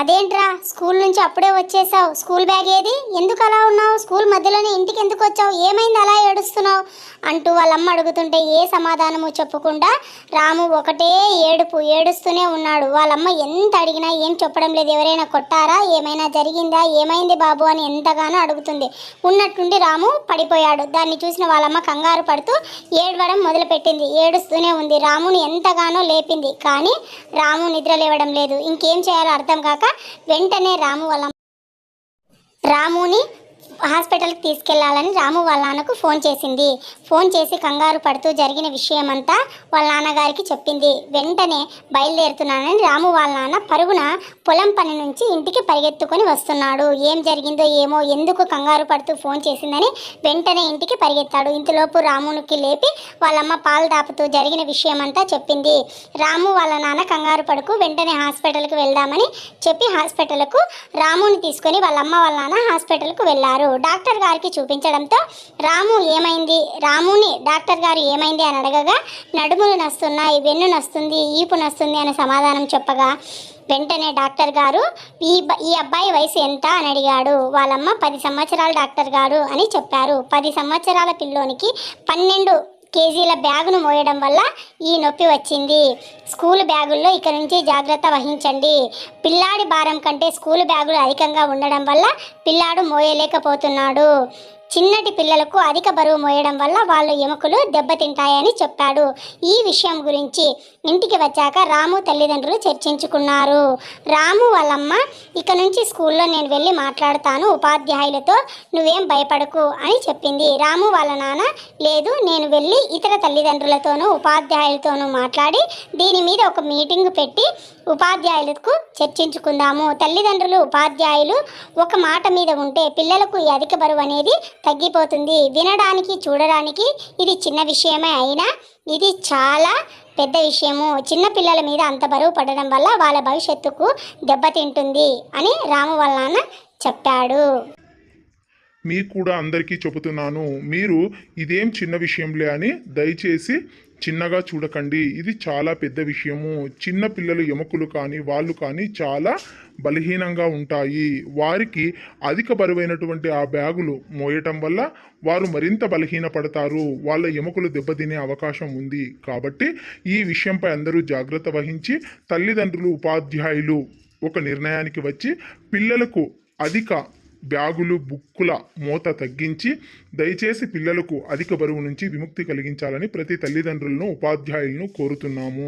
అదేంట్రా? స్కూల్ నుంచి అప్పుడే వచ్చేసావు. స్కూల్ బ్యాగ్ ఏది? ఎందుకు అలా ఉన్నావు? స్కూల్ మధ్యలోనే ఇంటికి ఎందుకు వచ్చావు? ఏమైంది అలా ఏడుస్తున్నావు? అంటూ వాళ్ళమ్మ అడుగుతుంటే ఏ సమాధానము చెప్పకుండా రాము ఒకటే ఏడుపు ఏడుస్తూనే ఉన్నాడు. వాళ్ళమ్మ ఎంత అడిగినా ఏం చెప్పడం లేదు. ఎవరైనా కొట్టారా? ఏమైనా జరిగిందా? ఏమైంది బాబు అని ఎంతగానో అడుగుతుంది. ఉన్నట్టుండి రాము పడిపోయాడు. దాన్ని చూసిన వాళ్ళమ్మ కంగారు పడుతూ ఏడవడం మొదలుపెట్టింది. ఏడుస్తూనే ఉంది. రాముని ఎంతగానో లేపింది. కానీ రాము నిద్ర లేవడం లేదు. ఇంకేం చేయాలో అర్థం కాక వెంటనే రాము వాళ్ళ రాముని హాస్పిటల్కి తీసుకెళ్ళాలని రాము వాళ్ళ నాన్నకు ఫోన్ చేసింది. ఫోన్ చేసి కంగారు పడుతూ జరిగిన విషయమంతా వాళ్ళ నాన్నగారికి చెప్పింది. వెంటనే బయలుదేరుతున్నానని రాము వాళ్ళ నాన్న పరుగున పొలం పని నుంచి ఇంటికి పరిగెత్తుకొని వస్తున్నాడు. ఏం జరిగిందో ఏమో ఎందుకు కంగారు పడుతూ ఫోన్ చేసిందని వెంటనే ఇంటికి పరిగెత్తాడు. ఇంతలోపు రామునికి లేపి వాళ్ళమ్మ పాలు దాపుతూ జరిగిన విషయమంతా చెప్పింది. రాము వాళ్ళ నాన్న కంగారు పడుకు వెంటనే హాస్పిటల్కి వెళ్దామని చెప్పి హాస్పిటల్కు రాముని తీసుకొని వాళ్ళ అమ్మ వాళ్ళ నాన్న హాస్పిటల్కు వెళ్ళారు. డాక్టర్ గారికి చూపించడంతో రాము ఏమైంది? రాముని డాక్టర్ గారు ఏమైంది? అని అడగగా నడుములు నస్తున్నాయి వెన్ను నస్తుంది ఈపు నస్తుంది అని సమాధానం చెప్పగా వెంటనే డాక్టర్ గారు ఈ ఈ అబ్బాయి వయసు ఎంత? అని అడిగాడు. వాళ్ళమ్మ పది సంవత్సరాల డాక్టర్ గారు అని చెప్పారు. పది సంవత్సరాల పిల్లోనికి పన్నెండు కేజీల బ్యాగును మోయడం వల్ల ఈ నొప్పి వచ్చింది. స్కూల్ బ్యాగుల్లో ఇక నుంచి జాగ్రత్త వహించండి. పిల్లాడి భారం కంటే స్కూల్ బ్యాగులు అధికంగా ఉండడం వల్ల పిల్లాడు మోయలేకపోతున్నాడు. చిన్నటి పిల్లలకు అధిక బరువు మోయడం వల్ల వాళ్ళ ఎముకలు దెబ్బతింటాయని చెప్పాడు. ఈ విషయం గురించి ఇంటికి వచ్చాక రాము తల్లిదండ్రులు చర్చించుకున్నారు. రాము వాళ్ళమ్మ ఇక నుంచి స్కూల్లో నేను వెళ్ళి మాట్లాడతాను ఉపాధ్యాయులతో నువ్వేం భయపడకు అని చెప్పింది. రాము వాళ్ళ నాన్న లేదు నేను వెళ్ళి ఇతర తల్లిదండ్రులతోనూ ఉపాధ్యాయులతోనూ మాట్లాడి దీని మీద ఒక మీటింగ్ పెట్టి ఉపాధ్యాయులకు చర్చించుకుందాము. తల్లిదండ్రులు ఉపాధ్యాయులు ఒక మాట మీద ఉంటే పిల్లలకు ఈ అధిక బరువు అనేది తగ్గిపోతుంది. వినడానికి చూడడానికి ఇది చిన్న విషయమే అయినా ఇది చాలా పెద్ద విషయము. చిన్నపిల్లల మీద అంత బరువు పడడం వల్ల వాళ్ళ భవిష్యత్తుకు దెబ్బతింటుంది అని రాము వాళ్ళ నాన్న చెప్పాడు. మీకు కూడా అందరికీ చెబుతున్నాను మీరు ఇదేం చిన్న విషయంలే అని దయచేసి చిన్నగా చూడకండి. ఇది చాలా పెద్ద విషయము. చిన్న పిల్లలు ఎముకలు కానీ వాళ్ళు కానీ చాలా బలహీనంగా ఉంటాయి. వారికి అధిక బరువైనటువంటి ఆ బ్యాగులు మోయటం వల్ల వారు మరింత బలహీనపడతారు. వాళ్ళ ఎముకలు దెబ్బతినే అవకాశం ఉంది. కాబట్టి ఈ విషయంపై అందరూ జాగ్రత్త వహించి తల్లిదండ్రులు ఉపాధ్యాయులు ఒక నిర్ణయానికి వచ్చి పిల్లలకు అధిక బ్యాగులు బుక్కుల మూత తగ్గించి దయచేసి పిల్లలకు అధిక బరువు నుంచి విముక్తి కలిగించాలని ప్రతి తల్లిదండ్రులను ఉపాధ్యాయులను కోరుతున్నాము.